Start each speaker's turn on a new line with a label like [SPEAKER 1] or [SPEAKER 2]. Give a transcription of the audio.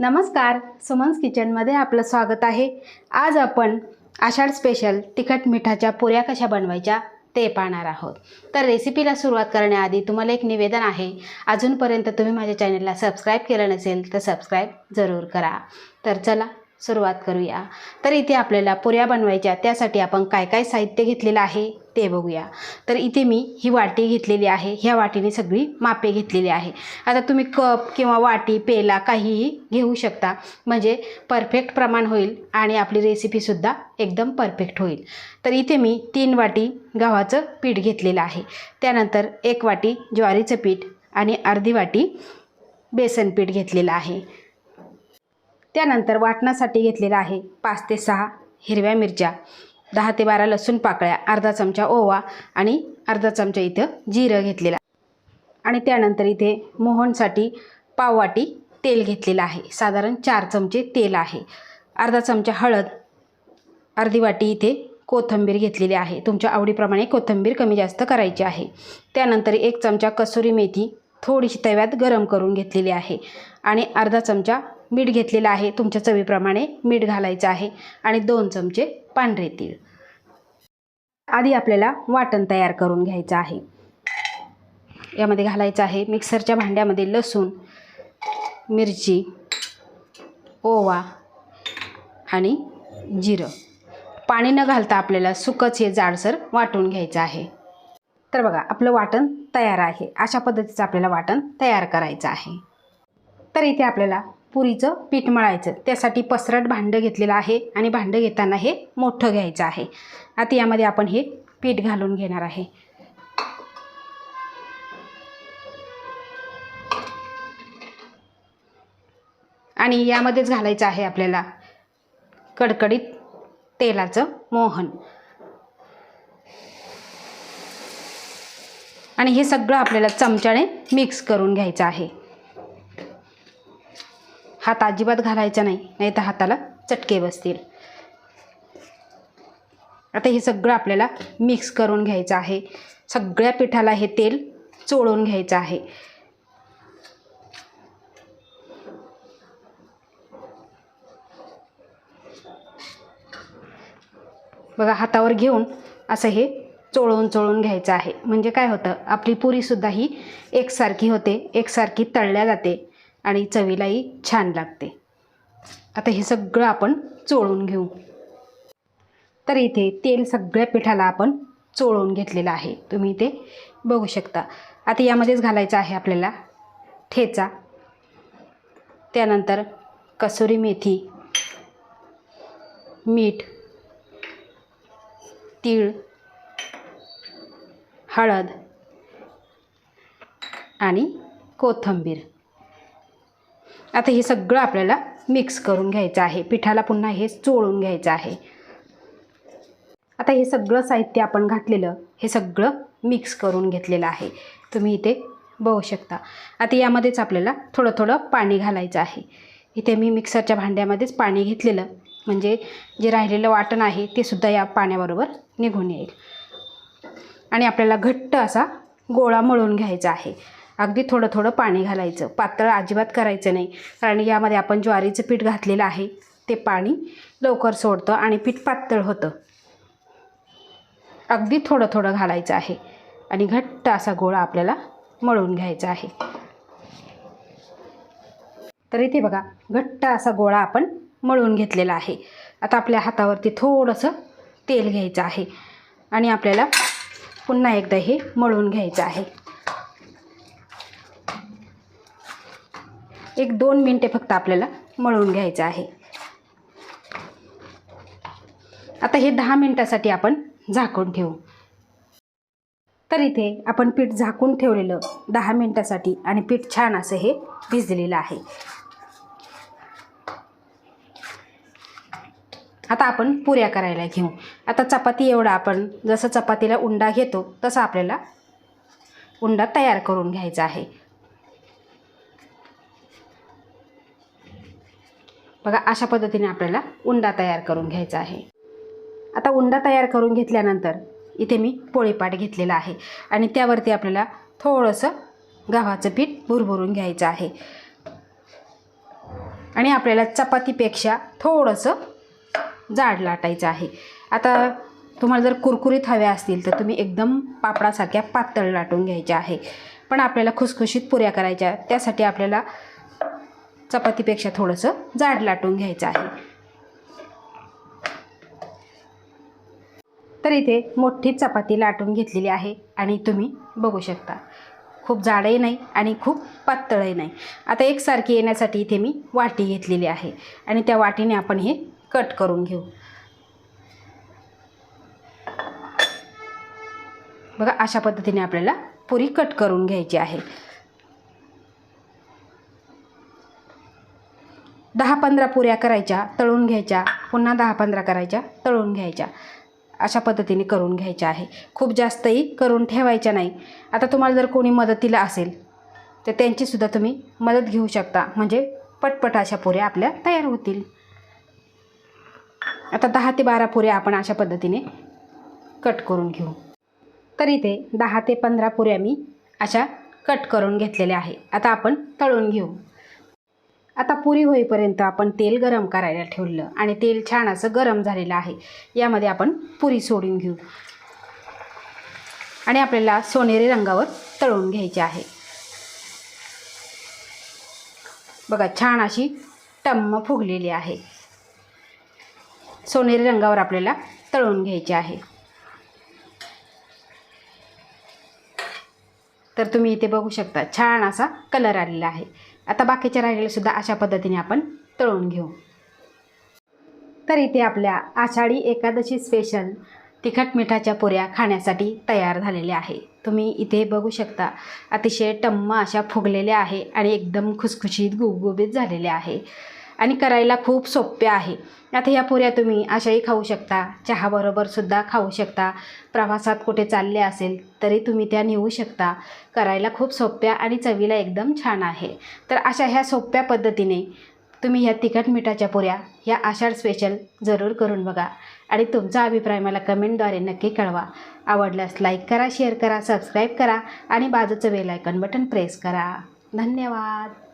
[SPEAKER 1] नमस्कार सुमन्स किचनमध्ये आपलं स्वागत आहे. आज आपण आषाढ स्पेशल तिखट मिठाच्या पुऱ्या कशा बनवायच्या ते पाहणार आहोत. तर रेसिपीला सुरुवात करण्याआधी तुम्हाला एक निवेदन आहे. अजूनपर्यंत तुम्ही माझ्या चॅनलला सबस्क्राईब केलं नसेल तर सबस्क्राईब जरूर करा. तर चला सुरुवात करूया. तर इथे आपल्याला पुऱ्या बनवायच्या त्यासाठी आपण काय काय साहित्य घेतलेलं आहे ते बघूया. तर इथे मी ही वाटी घेतलेली आहे ह्या वाटीने सगळी मापे घेतलेली आहे. आता तुम्ही कप किंवा वाटी पेला काहीही घेऊ शकता. म्हणजे परफेक्ट प्रमाण होईल आणि आपली रेसिपीसुद्धा एकदम परफेक्ट होईल. तर इथे मी तीन वाटी गव्हाचं पीठ घेतलेलं आहे. त्यानंतर एक वाटी ज्वारीचं पीठ आणि अर्धी वाटी बेसन पीठ घेतलेलं आहे. त्यानंतर वाटणासाठी घेतलेला आहे पाच ते सहा हिरव्या मिरच्या दहा ते बारा लसूण पाकळ्या अर्धा चमचा ओवा आणि अर्धा चमचा इथं जिरं घेतलेला आणि त्यानंतर इथे मोहनसाठी पाववाटी तेल घेतलेलं आहे. साधारण चार चमचे तेल आहे. अर्धा चमचा हळद अर्धी वाटी इथे कोथिंबीर घेतलेली आहे. तुमच्या आवडीप्रमाणे कोथिंबीर कमी जास्त करायची आहे. त्यानंतर एक चमचा कसुरी मेथी थोडीशी तव्यात गरम करून घेतलेली आहे. आणि अर्धा चमचा मीठ घेतलेलं आहे तुमच्या चवीप्रमाणे मीठ घालायचं आहे आणि दोन चमचे पांढरे तीळ. आधी आपल्याला वाटण तयार करून घ्यायचं आहे. यामध्ये घालायचं आहे मिक्सरच्या भांड्यामध्ये लसूण मिरची ओवा आणि जिरं. पाणी न घालता आपल्याला सुकच हे जाडसर वाटून घ्यायचं आहे. तर बघा आपलं वाटण तयार आहे. अशा पद्धतीचं आपल्याला वाटण तयार करायचं आहे. तर इथे आपल्याला पुरीचं पीठ मळायचं. त्यासाठी पसरट भांडं घेतलेलं आहे आणि भांडं घेताना हे मोठं घ्यायचं आहे. आता यामध्ये आपण हे पीठ घालून घेणार आहे. आणि यामध्येच घालायचं आहे आपल्याला कडकडीत तेलाचं मोहन. आणि हे सगळं आपल्याला चमच्याने मिक्स करून घ्यायचं आहे. हात अजिबात घालायचा नाही नाही तर हाताला चटके बसतील. आता हे सगळं आपल्याला मिक्स करून घ्यायचं आहे. सगळ्या पिठाला हे तेल चोळून घ्यायचं आहे. बघा हातावर घेऊन असं हे चोळून चोळून घ्यायचं आहे. म्हणजे काय होतं आपली पुरीसुद्धा ही एकसारखी होते एकसारखी तळल्या जाते. आणि चवीलाही छान लागते. आता हे सगळं आपण चोळून घेऊ. तर इथे तेल सगळ्या पिठाला आपण चोळून घेतलेलं आहे. तुम्ही ते बघू शकता. आता यामध्येच घालायचं आहे आपल्याला ठेचा. त्यानंतर कसुरी मेथी मीठ तीळ हळद आणि कोथिंबीर. आता हे सगळं आपल्याला मिक्स करून घ्यायचं आहे. पिठाला पुन्हा हे चोळून घ्यायचं आहे. आता हे सगळं साहित्य आपण घातलेलं हे सगळं मिक्स करून घेतलेलं आहे. तुम्ही इथे बघू शकता. आता यामध्येच आपल्याला थोडं थोडं पाणी घालायचं आहे. इथे मी मिक्सरच्या भांड्यामध्येच पाणी घेतलेलं. म्हणजे जे राहिलेलं वाटण आहे ते सुद्धा या पाण्याबरोबर निघून येईल. आणि आपल्याला घट्ट असा गोळा मळून घ्यायचा आहे. अगदी थोडं थोडं पाणी घालायचं. पातळ अजिबात करायचं नाही. कारण यामध्ये आपण ज्वारीचं पीठ घातलेलं आहे ते पाणी लवकर सोडतं आणि पीठ पातळ होतं. अगदी थोडं थोडं घालायचं आहे आणि घट्ट असा गोळा आपल्याला मळून घ्यायचा आहे. तर इथे बघा घट्ट असा गोळा आपण मळून घेतलेला आहे. आता आपल्या हातावरती थोडंसं तेल घ्यायचं आहे आणि आपल्याला पुन्हा एकदा हे मळून घ्यायचं आहे. एक दोन मिनटे फक्त आपल्याला मळून घ्यायचं आहे. आता हे दहा मिनटासाठी आपण झाकून ठेवू. तर इथे आपण पीठ झाकून ठेवलेलं दहा मिनटासाठी आणि पीठ छान असं हे भिजलेलं आहे. आता आपण पुऱ्या करायला घेऊ. आता चपाती एवढा आपण जसं चपातीला उंडा घेतो तसं आपल्याला उंडा तयार करून घ्यायचा आहे. बघा अशा पद्धतीने आपल्याला उंडा तयार करून घ्यायचा आहे. आता उंडा तयार करून घेतल्यानंतर इथे मी पोळीपाट घेतलेला आहे आणि त्यावरती आपल्याला थोडंसं गव्हाचं पीठ भुरभुरून घ्यायचं आहे. आणि आपल्याला चपातीपेक्षा थोडंसं जाड लाटायचं आहे. आता तुम्हाला जर कुरकुरीत हव्या असतील तर तुम्ही एकदम पापडासारख्या पातळ लाटून घ्यायच्या आहे. पण आपल्याला खुसखुशीत पुऱ्या करायच्या त्यासाठी आपल्याला चपातीपेक्षा थोडंसं जाड लाटून घ्यायचं आहे. तर इथे मोठी चपाती लाटून घेतलेली आहे आणि तुम्ही बघू शकता. खूप जाडही नाही आणि खूप पातळही नाही. आता एकसारखी येण्यासाठी इथे मी वाटी घेतलेली आहे आणि त्या वाटीने आपण हे कट करून घेऊ. बघा अशा पद्धतीने आपल्याला पुरी कट करून घ्यायची आहे. दहा पंधरा पुऱ्या करायच्या तळून घ्यायच्या. पुन्हा दहा पंधरा करायच्या तळून घ्यायच्या. अशा पद्धतीने करून घ्यायच्या आहे. खूप जास्तही करून ठेवायच्या नाही. आता तुम्हाला जर कोणी मदतीला असेल तर त्यांचीसुद्धा तुम्ही मदत घेऊ शकता. म्हणजे पटपट अशा पुऱ्या आपल्या तयार होतील. आता दहा ते बारा पुऱ्या आपण अशा पद्धतीने कट करून घेऊ. तर इथे दहा ते पंधरा पुऱ्या मी अशा कट करून घेतलेल्या आहे. आता आपण तळून घेऊ. आता पुरी होईपर्यंत आपण तेल गरम करायला ठेवलं आणि तेल छान असं गरम झालेलं आहे. यामध्ये आपण पुरी सोडून घेऊ. आणि आपल्याला सोनेरी रंगावर तळून घ्यायची आहे. बघा छान अशी टम्म फुगलेली आहे. सोनेरी रंगावर आपल्याला तळून घ्यायची आहे. तर तुम्ही इथे बघू शकता छान असा कलर आलेला आहे. आता बाकीच्या राहिलेलेसुद्धा अशा पद्धतीने आपण तळून घेऊ. तर इथे आपल्या आषाढी एकादशी स्पेशल तिखट मिठाच्या पुऱ्या खाण्यासाठी तयार झालेल्या आहे. तुम्ही इथे बघू शकता अतिशय टम्म अशा फुगलेल्या आहे आणि एकदम खुसखुशीत गुबगुबीत झालेल्या आहे. आणि करायला खूप सोप्या आहे. आता ह्या पुऱ्या तुम्ही अशाही खाऊ शकता. चहाबरोबरसुद्धा खाऊ शकता. प्रवासात कुठे चालले असेल तरी तुम्ही त्या नेऊ शकता. करायला खूप सोप्या आणि चवीला एकदम छान आहे. तर अशा ह्या सोप्या पद्धतीने तुम्ही ह्या तिखट मिठाच्या पुऱ्या ह्या आषाढ स्पेशल जरूर करून बघा. आणि तुमचा अभिप्राय मला कमेंटद्वारे नक्की कळवा. आवडल्यास लाईक करा शेअर करा सबस्क्राईब करा आणि बाजूचं बेलायकन बटन प्रेस करा. धन्यवाद.